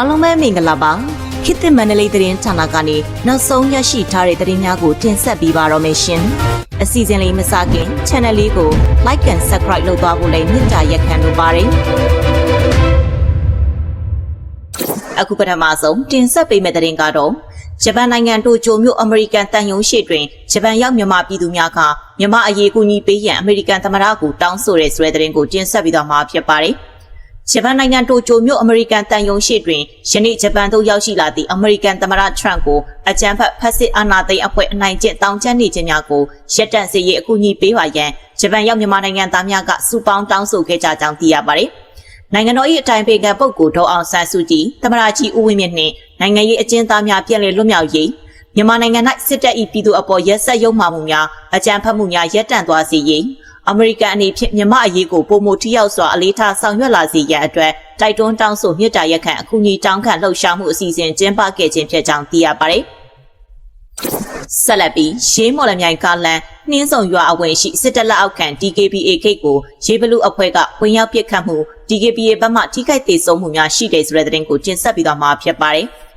အားလုံးပဲမင်္ဂလာပါခေတ်သစ်မန္တလေးသတင်းဌာနကနေနောက်ဆုံးရရှိထားတဲ့သတင်းများကိုတင်ဆက်ပေးပါတော့မယ်ရှင်အစီအစဉ်လေးမစခင် channel လေးကို like and subscribe လုပ်သွားဖို့လည်းမြစ်တာရက်ခံလိုပါတယ်အခုပထမဆုံးတင်ဆက်ပေးမယ့်သတင်းကတော့ဂျပန်နိုင်ငံတိုကျိုမြို့အမေရိကန်တန်ယုံရှိတွင်ဂျပန်ရောက်မြန်မာပြည်သူများကမြန်မာအရေးကူညီပေးရန်အမေရိကန်သမ္မတကိုတောင်းဆိုတဲ့ဆိုတဲ့သတင်းကိုတင်ဆက်ပြီးတော့မှာဖြစ်ပါတယ်။ ဂျပန်နိုင်ငံတိုကျိုမြို့အမေရိကန်တန်ယုံရှိတွင်ယနေ့ဂျပန်သို့ရောက်ရှိလာသည့်အမေရိကန်သမ္မတထရန့်ကိုအကြံဖတ်ဖက်စစ်အာဏာသိမ်းအဖွဲ့အနိုင်ကျင့်တောင်းကျမ်းနေခြင်းများကိုရပ်တန့်စေရေးအကူအညီပေးပါရန်ဂျပန်ရောက်မြန်မာနိုင်ငံသားများကစုပေါင်းတောင်းဆိုခဲ့ကြကြောင်းသိရပါတယ်။နိုင်ငံတော်၏အတိုင်ပင်ခံပုဂ္ဂိုလ်ဒေါအောင်ဆန်းစုကြည်သမ္မတကြီးဦးဝင်းမြင့်နှင့်နိုင်ငံရေးအကျဉ်းသားများပြည်လည်လွတ်မြောက်ရေးမြန်မာနိုင်ငံ၌စစ်တပ်၏ပြည်သူအပေါ်ရက်စက်ရုံမှမှုများအကြမ်းဖက်မှုများရပ်တန့်သွားစေရေး အမေရိကန်အနေဖြင့်မြန်မာအရေးကိုပုံမထိရောက်စွာအလေးထားဆောင်ရွက်လာစေရန်အတွက်တိုက်တွန်းတောင်းဆိုမြစ်တာရက်ခံအကူအညီတောင်းခံလှုပ်ရှားမှုအစီအစဉ်ကျင်းပခဲ့ခြင်းဖြစ်ကြောင်းသိရပါတယ်။ဆက်လက်ပြီးရေးမော်လမြိုင်ကားလန်နှင်းဆောင်ရွာအဝင်ရှိစစ်တပ်လက်အောက်ခံ DKBA ခိတ်ကိုရေးဘလူအဖွဲ့ကဝင်ရောက်ပစ်ခတ်မှု DKBA ဘက်မှထိခိုက်သေးဆုံးမှုများရှိတယ်ဆိုတဲ့သတင်းကိုတင်ဆက်ပြီးတော့မှာဖြစ်ပါတယ်။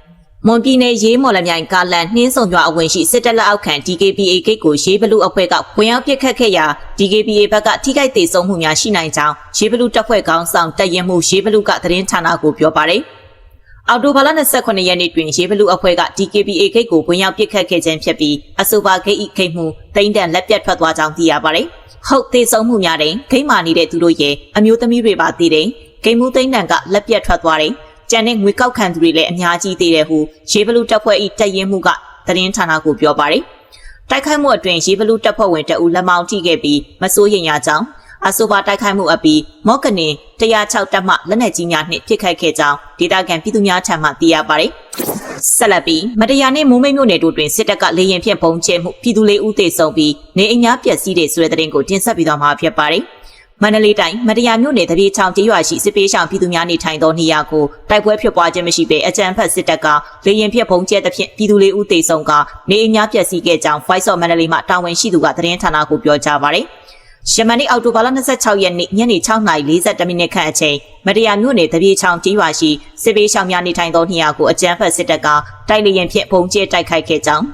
မွန်ပြည်နယ်ရေးမော်လမြိုင်ကားလန်နှင်းဆောင်ရွာအဝင်ရှိစစ်တပ်လက်အောက်ခံ DKBA ခိတ်ကိုရေးဘလူအဖွဲ့ကဝင်ရောက်ပစ်ခတ်ခဲ့ရာ DKBA ဘက်ကထိခိုက်သေးဆုံးမှုများရှိနိုင်ကြောင်းရေးဘလူတပ်ဖွဲ့ခေါင်းဆောင်တပ်ရင်မှုရေးဘလူကသတင်းဌာနကိုပြောပါတယ်။အော်တိုဘာလ29ရက်နေ့တွင်ရေဘလူအဖွဲ့က DKBA ဂိတ်ကိုဝင်ရောက်ပစ်ခတ်ခဲ့ခြင်းဖြစ်ပြီးအဆိုပါဂိတ်၏ဂိတ်မှုတိမ့်တန်လက်ပြတ်ထွက်သွားကြောင်းသိရပါတယ်။ဟုတ်သေးဆုံးမှုများတဲ့ဂိတ်မာနေတဲ့သူတို့ရဲ့အမျိုးသမီးတွေပါသေးတယ်။ဂိတ်မှုတိမ့်တန်ကလက်ပြတ်ထွက်သွားတယ်။ ကြံတဲ့ငွေကောက်ခံသူတွေလည်းအများကြီးသေးတယ်ဟုရေဘလူတပ်ဖွဲ့၏တပ်ရင်းမှုကသတင်းဌာနကိုပြောပါတယ်။တိုက်ခိုက်မှုအတွင်ရေဘလူတပ်ဖွဲ့ဝင်တအူလက်မောင်းထိခဲ့ပြီးမစိုးရိမ်ရကြောင်းအဆိုပါတိုက်ခိုက်မှုအပြီးမော့ကနင်106တပ်မှလက်နက်ကြီးများနှင့်ပစ်ခတ်ခဲ့ကြောင်းဒေသခံပြည်သူများထံမှသိရပါတယ်။ဆက်လက်ပြီးမတရားနှင့်မိုးမိတ်မြို့နယ်တို့တွင်စစ်တပ်ကလေရင်ဖြင့်ပုံကျဲမှုပြည်သူလေးဦးသေဆုံးပြီးနေအိမ်များပျက်စီးတဲ့ဆိုတဲ့သတင်းကိုတင်ဆက်ပြီးတော့မှာဖြစ်ပါတယ်။ မန္တလေးတိုင်းမတရားမြို့နယ်တပြေချောင်းကျေးရွာရှိစစ်ပေးဆောင်ပြည်သူများနေထိုင်သောနေရာကိုတိုက်ပွဲဖြစ်ပွားခြင်းမရှိဘဲအကြမ်းဖက်စစ်တပ်ကလေရင်ဖြင့်ပုံကျဲသဖြင့်ပြည်သူလေးဦးသေဆုံးကနေအိမ်များပျက်စီးခဲ့ကြောင်း Voice of Mandalay မှတာဝန်ရှိသူကသတင်းဌာနကိုပြောကြားပါတယ်။ယမန်နေ့အောက်တိုဘာလ26ရက်နေ့ညနေ6:40မိနစ်ခန့်အချိန်မတရားမြို့နယ်တပြေချောင်းကျေးရွာရှိစစ်ပေးဆောင်များနေထိုင်သောနေရာကိုအကြမ်းဖက်စစ်တပ်ကတိုက်လေရင်ဖြင့်ပုံကျဲတိုက်ခိုက်ခဲ့ကြောင်း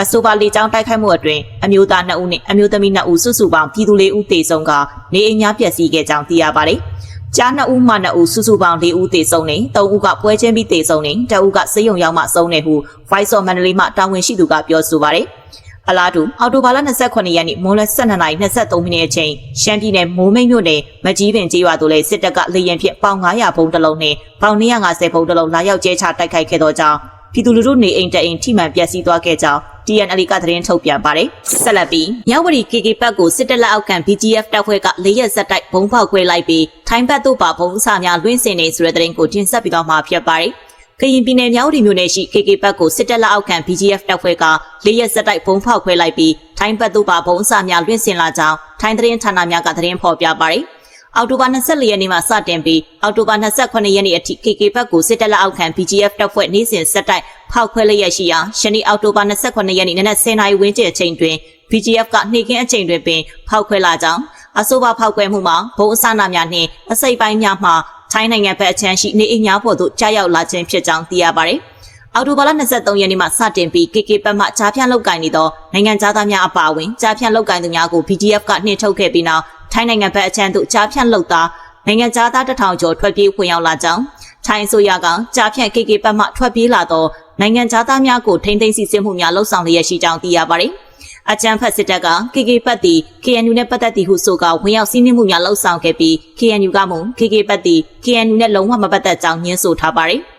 အဆိုပါလေကြောင်းတိုက်ခိုက်မှုအတွင်အမျိုးသား2ဦးနှင့်အမျိုးသမီး2ဦးစုစုပေါင်းပြည်သူ4ဦးသေဆုံးကနေအိမ်များပျက်စီးခဲ့ကြောင်းသိရပါတယ်။ကြား2ဦးမှ2ဦးစုစုပေါင်း4ဦးသေဆုံးနေ3ဦးကပွဲချင်းပြီးသေဆုံးနေတဦးကစေယုံရောက်မှဆုံးနေဟု Voice of Mandalay မှတာဝန်ရှိသူကပြောဆိုပါတယ်။အလားတူအော်တိုဘာလ28ရက်နေ့မိုးလ12:23မိနစ်အချိန်ရှမ်းပြည်နယ်မိုးမိတ်မြို့နယ်မကြီးပင်ကျေးရွာသို့လည်းစစ်တပ်ကလေရင်ဖြင့်ပေါင်900ဘုံတစ်လုံးနဲ့ပေါင်250ဘုံတစ်လုံးလာရောက်ကျဲချတိုက်ခိုက်ခဲ့သောကြောင့်ပြည်သူလူထုနေအိမ်တအိမ်ထိမှန်ပျက်စီးသွားခဲ့ကြောင်း TNL ကသတင်းထုတ်ပြန်ပါတယ်။ဆက်လက်ပြီးမြောက်ဝတီ KK ဘက်ကိုစစ်တပ်လက်အောက်ခံ BGF တပ်ဖွဲ့က၄ရက်ဆက်တိုက်ဘုံဖောက်ခွဲလိုက်ပြီးထိုင်းဘက်သို့ပါဘုံအစာများလွှင့်စင်နေဆိုတဲ့သတင်းကိုတင်ဆက်ပြီးတော့မှာဖြစ်ပါတယ်။ကရင်ပြည်နယ်မြောက်ဦးမြို့နယ်ရှိ KK ဘက်ကိုစစ်တပ်လက်အောက်ခံ BGF တပ်ဖွဲ့ကလေးရက်ဆက်တိုက်ဘုံဖောက်ခွဲလိုက်ပြီးထိုင်းဘက်သို့ပါဘုံအစများလွင့်စင်လာကြောင်းထိုင်းသတင်းဌာနများကသတင်းဖော်ပြပါတယ်။အောက်တိုဘာ24ရက်နေ့မှစတင်ပြီးအောက်တိုဘာ28ရက်နေ့အထိ KK ဘက်ကိုစစ်တပ်လက်အောက်ခံ BGF တပ်ဖွဲ့နေ့စဉ်ဆက်တိုက် ဖောက်ခွဲလျက်ရှိရာရှနေ့အောက်တိုဘာ28ရက်နေ့နနက်10:00နာရီဝန်းကျင်အချိန်တွင် BGF ကနှိကင်းအချိန်တွင်ပင်ဖောက်ခွဲလာကြောင်းအဆိုပါဖောက်ခွဲမှုမှာဘုံအစနာများနှင့်အစိပ်ပိုင်းများမှထိုင်းနိုင်ငံဘက်အချမ်းရှိနေအိမ်များပေါ်သို့ကြားရောက်လာခြင်းဖြစ်ကြောင်းသိရပါတယ်။အော်တိုဘာလ23ရက်နေ့မှစတင်ပြီး KK ပတ်မှကြားဖြန့်လောက်ကင်နေသောနိုင်ငံသားများအပါအဝင်ကြားဖြန့်လောက်ကင်သူများကို BGF ကနှင်ထုတ်ခဲ့ပြီးနောက်ထိုင်းနိုင်ငံဘက်အချမ်းသို့ကြားဖြန့်လောက်သားနိုင်ငံသားတထောင်ကျော်ထွက်ပြေးဝင်ရောက်လာကြောင်းထိုင်းဆိုရကကြားဖြန့် KK ပတ်မှထွက်ပြေးလာသော နိုင်ငံသားများကိုထိမ့်သိမ်းစီစစ်မှုများလှုပ်ဆောင်လျက်ရှိကြောင်းသိရပါတယ်။အကြံဖတ်စစ်တပ်က KK ပတ်တီ KNU နဲ့ပတ်သက်သည့်ဟုဆိုကဝင်ရောက်စီးနင်းမှုများလှုပ်ဆောင်ခဲ့ပြီး KNU ကမှ KK ပတ်တီ KNU နဲ့လုံးဝမပတ်သက်ကြောင်းညှင်းဆိုထားပါတယ်။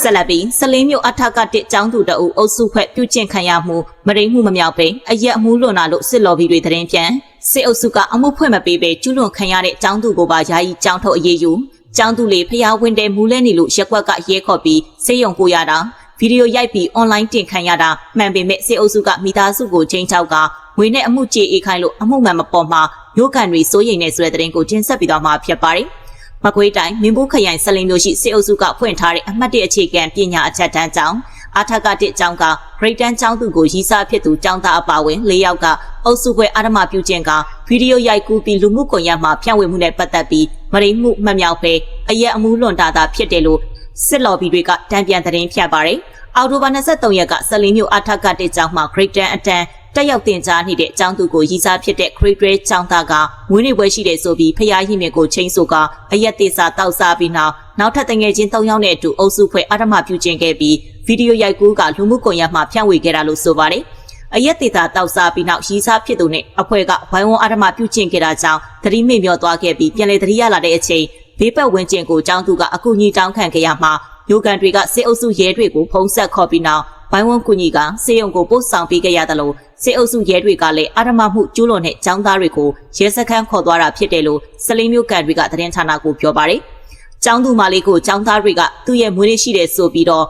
ဆက်လက်ပြီးဆလင်းမြို့အထက်ကတစ်ကျောင်းသူတအုပ်အုပ်စုဖွဲ့ပြုကျင့်ခံရမှုမရိမှုမမြောက်ပဲအရက်အမှုလွန်လာလို့စစ်လော်ဘီတွေတရင်ပြန်စစ်အုပ်စုကအမှုဖွဲ့မပေးပဲကျူးလွန်ခံရတဲ့ကျောင်းသူကိုပါယာယီကျောင်းထုတ်အရေးယူကျောင်းသူလေးဖျားဝင်းတဲ့မူးလဲနေလို့ရက်ွက်ကရဲခေါ်ပြီးစေယုံကိုရတာ ဗီဒီယိုရိုက်ပြီးအွန်လိုင်းတင်ခံရတာမှန်ပေမဲ့စစ်အုပ်စုကမိသားစုကိုချိန်ချောက်ကငွေနဲ့အမှုကြေအေးခိုင်းလို့အမှုမှန်မပေါ်မှာမျိုးကန်တွေစိုးရိမ်နေဆိုတဲ့သတင်းကိုတင်ဆက်ပြီးတော့မှာဖြစ်ပါတယ်။မကွေးတိုင်းမင်းဘူးခရိုင်ဆလင်းမျိုးရှိစစ်အုပ်စုကဖွင့်ထားတဲ့အမှတ်တရအခြေခံပညာအထက်တန်းကျောင်းအာထကတစ်ကျောင်းကဂရိတ်တန်းကျောင်းသူကိုရီးစားဖြစ်သူကျောင်းသားအပါဝင်၄ယောက်ကအုပ်စုပွဲအာဓမပြုခြင်းကဗီဒီယိုရိုက်ကူးပြီးလူမှုကွန်ရက်မှာဖြန့်ဝေမှုနဲ့ပတ်သက်ပြီးမရိမှုမှတ်မြောက်ပဲအရက်အမှုလွန်တာတာဖြစ်တယ်လို့ စစ်လော်ဘီတွေကတံပြန်သတင်းဖြတ်ပါတယ်။အော်တိုဘာ23ရက်ကဆလင်းမြို့အထက်ကတဲ့ကျောင်းမှာ Great Dane အတန်းတက်ရောက်တင်ကြားနေတဲ့အကြောင်းသူကိုရည်စားဖြစ်တဲ့ Great Dane ကျောင်းသားကဝင်းနေပွဲရှိတဲ့ဆိုပြီးဖျားရင်မြစ်ကိုချင်းဆိုကအရက်သေးစာတောက်စားပြီးနောက်နောက်ထပ်တငယ်ချင်း၃ယောက်နဲ့အတူအုပ်စုဖွဲ့အဓမ္မပြုကျင့်ခဲ့ပြီးဗီဒီယိုရိုက်ကူးကလူမှုကွန်ရက်မှာဖြန့်ဝေခဲ့တာလို့ဆိုပါတယ်။အရက်တေတာတောက်စားပြီးနောက်ရီစားဖြစ်သူနဲ့အဖွဲ့ကဝိုင်းဝန်းအာဓမပြုကျင့်ခဲ့တာကြောင့်သတိမေ့မျောသွားခဲ့ပြီးပြန်လည်သတိရလာတဲ့အချိန် ဘေးပတ်ဝန်းကျင်ကိုចောင်းသူကအကူကြီးတောင်းခံခဲ့ရမှာမျိုးကန်တွေကစစ်အုပ်စုရဲတွေကိုဖုံးဆက်ခေါ်ပြီးနောက်ဝိုင်းဝန်းကူညီကစေယုံကိုပို့ဆောင်ပေးခဲ့ရတယ်လို့စစ်အုပ်စုရဲတွေကလည်းအာဓမမှုကျူးလွန်တဲ့ចောင်းသားတွေကိုရဲစခန်းခေါ်သွားတာဖြစ်တယ်လို့စလင်းမျိုးကန်တွေကသတင်းဌာနကိုပြောပါတယ်။ចောင်းသူမလေးကိုចောင်းသားတွေကသူ့ရဲ့မွေးနေ့ရှိတယ်ဆိုပြီးတော့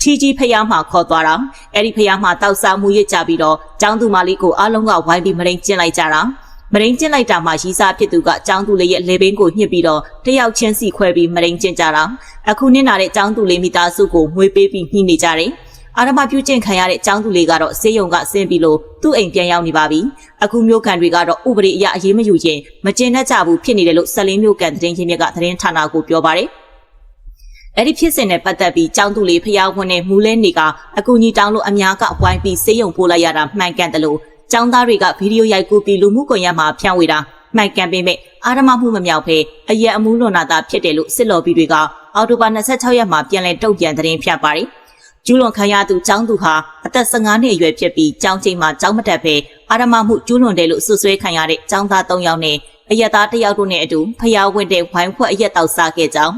ထီကြီးဖျားမှာခေါ်သွားတာအဲ့ဒီဖျားမှာတောက်စားမှုရစ်ကြပြီးတော့ចောင်းသူမလေးကိုအားလုံးကဝိုင်းပြီးမရိန်ကျင့်လိုက်ကြတာ မရိန်ကျင့်လိုက်တာမှရီစားဖြစ်သူကចောင်းသူလေးရဲ့လေဘင်းကိုညှစ်ပြီးတော့တယောက်ချင်းစီခွဲပြီးမရိန်ကျင့်ကြတာအခုနစ်နာတဲ့ចောင်းသူလေးမိသားစုကိုမွေးပေးပြီးညှိနေကြတယ်အာရမပြုကျင့်ခံရတဲ့ចောင်းသူလေးကတော့ဆေးရုံကဆင်းပြီးလို့သူ့အိမ်ပြန်ရောက်နေပါပြီအခုမျိုးကန်တွေကတော့ဥပဒေအရအရေးမယူရင်မကျင်တတ်ကြဘူးဖြစ်နေတယ်လို့ဆက်လင်းမျိုးကန်သတင်းရင်းမြစ်ကသတင်းဌာနကိုပြောပါတယ် အဲ့ဒီဖြစ်စဉ်နဲ့ပတ်သက်ပြီးចောင်းသူလေးဖျားဝင်နဲ့မူလဲနေကအကူကြီးတောင်းလို့အများကဝိုင်းပြီးစေးရုံပို့လိုက်ရတာမှန်ကန်တယ်လို့ ចောင်းသားတွေကဗီဒီယိုရိုက်ကူးပြီးလူမှုကွန်ရက်မှာဖြန့်ဝေတာမှန်ကန်ပေမဲ့အာရမမှုမမြောက်ဖဲအရက်အမှုလွန်နာတာဖြစ်တယ်လို့စစ်လော်ဘီတွေကအော်တိုဘာ26ရက်မှာပြန်လည်တုံ့ပြန်သတင်းဖြတ်ပါတယ်ကျူးလွန်ခံရသူចောင်းသူဟာအသက်15နှစ်အရွယ်ဖြစ်ပြီးចောင်းချိန်မှာចောင်းမတက်ဖဲအာရမမှုကျူးလွန်တယ်လို့ဆွဆွဲခံရတဲ့ចောင်းသား3ယောက်နဲ့အရက်သား1ယောက်တို့နဲ့အတူဖျားဝင်တဲ့ဝိုင်းဖွဲ့အရက်တောက်စားခဲ့ကြောင်း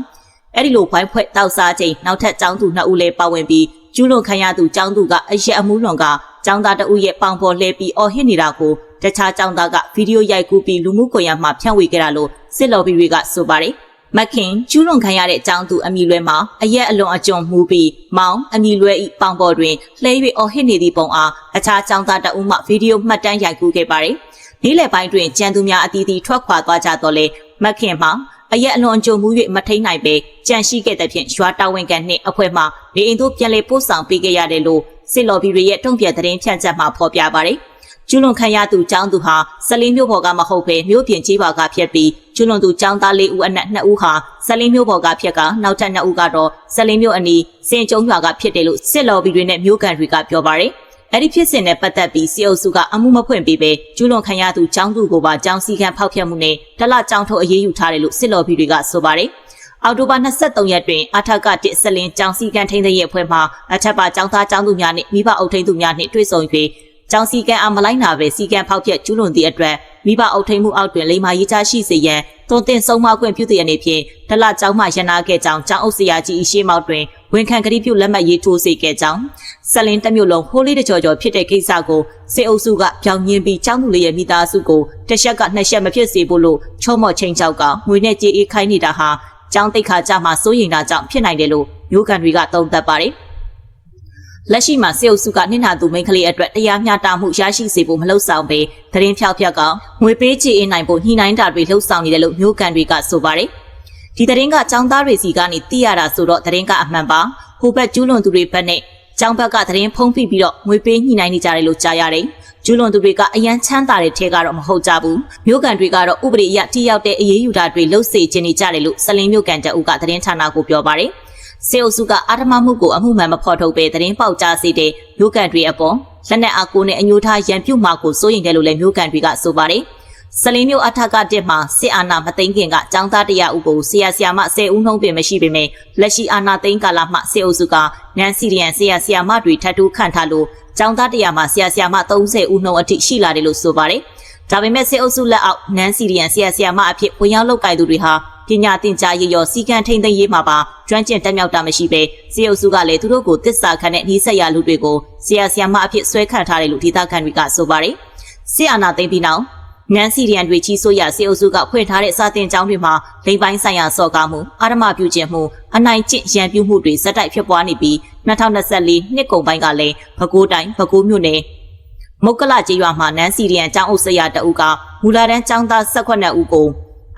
အဲ့ဒီလိုဘိုင်းဖွဲ့တောက်စားချိန်နောက်ထပ်ចောင်းသူနှစ်ဦးလည်းပါဝင်ပြီးကျူးလွန်ခံရသူចောင်းသူကအရက်အမှုလွန်က ကျောင်းသားတဦးရဲ့ပေါင်ပေါ်လှဲပြီးအော်ဟစ်နေတာကိုတခြားကျောင်းသားကဗီဒီယိုရိုက်ကူးပြီးလူမှုကွန်ရက်မှာဖြန့်ဝေခဲ့တာလို့စစ်လော်ဘီတွေကဆိုပါတယ်။မခင်ကျူးလွန်ခံရတဲ့ကျောင်းသူအမီလွဲမှာအရက်အလွန်အကျွံမှုပြီးမောင်အမီလွဲဤပေါင်ပေါ်တွင်လှဲ၍အော်ဟစ်နေသည့်ပုံအားအခြားကျောင်းသားတဦးမှဗီဒီယိုမှတ်တမ်းရိုက်ကူးခဲ့ပါတယ်။နေ့လယ်ပိုင်းတွင်ကျန်သူများအသီးသီးထွက်ခွာသွားကြတော့လေမခင်မှာ အရက်အလွန်ကြုံမှု၍မထိန်နိုင်ပဲကြန့်ရှိခဲ့တဲ့ဖြင့်ရွာတာဝန်ခံနှင့်အဖွဲ့မှနေအိမ်သို့ပြန်လည်ပို့ဆောင်ပေးခဲ့ရတယ်လို့စစ်လော်ဘီတွေရဲ့တုံ့ပြန်သတင်းဖြန့်ချက်မှာဖော်ပြပါတယ်။ကျူးလွန်ခံရသူចောင်းသူဟာဆလင်းမျိုးဘော်ကမဟုတ်ပဲမြို့ပြင်ကြီးပါကဖြစ်ပြီးကျူးလွန်သူចောင်းသားလေးဦးအနက်2ဦးဟာဆလင်းမျိုးဘော်ကဖြစ်ကနောက်ထပ်2ဦးကတော့ဆလင်းမျိုးအနီးစင်ကျုံရွာကဖြစ်တယ်လို့စစ်လော်ဘီတွေနဲ့မျိုးကန်တွေကပြောပါတယ်။ အဲ့ဒီဖြစ်စဉ်နဲ့ပတ်သက်ပြီးစီအုပ်စုကအမှုမဖွင့်ပေးပဲကျူးလွန်ခံရသူចောင်းသူကိုပါចောင်းစည်းကမ်းဖောက်ဖျက်မှုနဲ့တလចောင်းထုတ်အရေးယူထားတယ်လို့စစ်လော်ဘီတွေကဆိုပါတယ်။အောက်တိုဘာ23ရက်တွင်အထက်ကတစ်ဆက်လင်းចောင်းစည်းကမ်းထိန်းသိမ်းရေးအဖွဲ့မှအထက်ပါចောင်းသားចောင်းသူများနှင့်မိဘအုပ်ထိန်းသူများနှင့်တွေ့ဆုံ၍ចောင်းစည်းကမ်းအမလိုက်နာပဲစည်းကမ်းဖောက်ဖျက်ကျူးလွန်သည့်အတွက်မိဘအုပ်ထိန်းမှုအောက်တွင်လိမ္မာရေးချရှိစေရန်သွန်သင်ဆုံးမခွင့်ပြုသည့်အနေဖြင့်တလចောင်းမှရနာခဲ့ကြောင်းចောင်းအုပ်ဆရာကြီးအရှိမောက်တွင် ဝန်ခံကတိပြုလက်မှတ်ရေးထိုးစေခဲ့ကြောင်းဆက်လင်းတစ်မျိုးလုံးဟိုးလေးတကြော်ကြော်ဖြစ်တဲ့ကိစ္စကိုစစ်အုပ်စုကပြောင်းညင်းပြီးចောင်းသူလေးရဲ့မိသားစုကိုတစ်ချက်ကနှစ်ချက်မဖြစ်စေဖို့လို့ချောမော့ချင်းချောက်ကငွေနဲ့ကြေးအေးခိုင်းနေတာဟာចောင်းတိတ်ခါကြမှာစိုးရိမ်တာကြောင့်ဖြစ်နိုင်တယ်လို့မျိုးကန်တွေကသုံးသပ်ပါတယ်လက်ရှိမှာစစ်အုပ်စုကနှိနာသူမိန်းကလေးအတွက်တရားမျှတမှုရရှိစေဖို့မလှုပ်ဆောင်ပေသတင်းဖြောက်ဖြက်ကငွေပေးချေအင်းနိုင်ဖို့ညှိနှိုင်းတာတွေလှုပ်ဆောင်နေတယ်လို့မျိုးကန်တွေကဆိုပါတယ် ဒီသတင်းကចောင်းသားတွေစီကနေသိရတာဆိုတော့သတင်းကအမှန်ပါဟိုဘက်ကျူးလွန်သူတွေဘက်နဲ့ကျောင်းဘက်ကသတင်းဖုံးဖိပြီးတော့ငွေပေးညှိနှိုင်းနေကြတယ်လို့ကြားရတယ်။ကျူးလွန်သူတွေကအရန်ချမ်းသာတဲ့ထဲကတော့မဟုတ်ကြဘူး။မြို့ကန်တွေကတော့ဥပဒေအရတိရောက်တဲ့အရေးယူတာတွေလှုပ်စေခြင်းနေကြတယ်လို့စလင်းမြို့ကန်တအုပ်ကသတင်းဌာနကိုပြောပါတယ်။စေအုပ်စုကအာဓမမှုကိုအမှုမှန်မဖော်ထုတ်ပဲသတင်းပေါက်ကြားစေတဲ့မြို့ကန်တွေအပေါ်လက်နက်အားကိုနဲ့အညိုထားရန်ပြုတ်မှာကိုစိုးရင်တယ်လို့လည်းမြို့ကန်တွေကဆိုပါတယ်။ စလင်းမျိုးအထက်ကတက်မှာစစ်အာဏာမသိမ်းခင်ကចောင်းသားတရာဦးကိုဆရာဆရာမ10ဦးနှုံးပင်မရှိပေမဲ့လက်ရှိအာဏာသိမ်းကာလမှစစ်အုပ်စုကနန်စီရီယန်ဆရာဆရာမတွေထပ်တူးခန့်ထားလို့ចောင်းသားတရာမှာဆရာဆရာမ30ဦးနှုံးအထိရှိလာတယ်လို့ဆိုပါတယ်။ဒါပေမဲ့စစ်အုပ်စုလက်အောက်နန်စီရီယန်ဆရာဆရာမအဖြစ်ဝင်ရောက်လုပ်ကိုင်သူတွေဟာပညာသင်ကြားရေးရောစီကံထိန်သိမ်းရေးမှာပါကျွမ်းကျင်တက်မြောက်တာမရှိပဲစီအုပ်စုကလည်းသူတို့ကိုတစ္ဆာခံတဲ့နှီးဆက်ရလူတွေကိုဆရာဆရာမအဖြစ်ဆွဲခန့်ထားတယ်လို့ဒေသခံတွေကဆိုပါတယ်။စစ်အာဏာသိမ်းပြီးနောက် နန်စီရီယန်တွေကြီးစိုးရစေအုပ်စုကဖွင့်ထားတဲ့စာတင်ကျောင်းတွေမှာလိမ်ပိုင်းဆိုင်ရာစော်ကားမှုအာရမပြုခြင်းမှုအနိုင်ကျင့်ရန်ပြုမှုတွေဇက်တိုက်ဖြစ်ပွားနေပြီး2024နှစ်ကုန်ပိုင်းကလည်းပဲခူးတိုင်းပဲခူးမြို့နယ်မုတ်ကလကျေးရွာမှာနန်စီရီယန်ကျောင်းအုပ်ဆရာတအုပ်ကမူလာတန်းကျောင်းသား18ဦးကို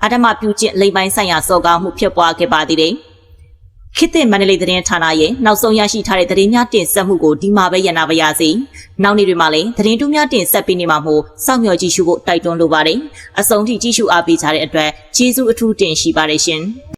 အာရမပြုခြင်းလိမ်ပိုင်းဆိုင်ရာစော်ကားမှုဖြစ်ပွားခဲ့ပါသေးတယ် ခေတ်သစ်မန္တလေးသတင်းဌာနရဲ့နောက်ဆုံးရရှိထားတဲ့သတင်းများတင်ဆက်မှုကိုဒီမှာပဲရနာပါရစေ။နောက်နေ့တွေမှာလည်းသတင်းတူးများတင်ဆက်ပေးနေမှာမို့စောင့်မျှော်ကြည့်ရှုဖို့တိုက်တွန်းလိုပါတယ်။အဆုံးထိကြည့်ရှုအားပေးကြတဲ့အတွက်ကျေးဇူးအထူးတင်ရှိပါတယ်ရှင်။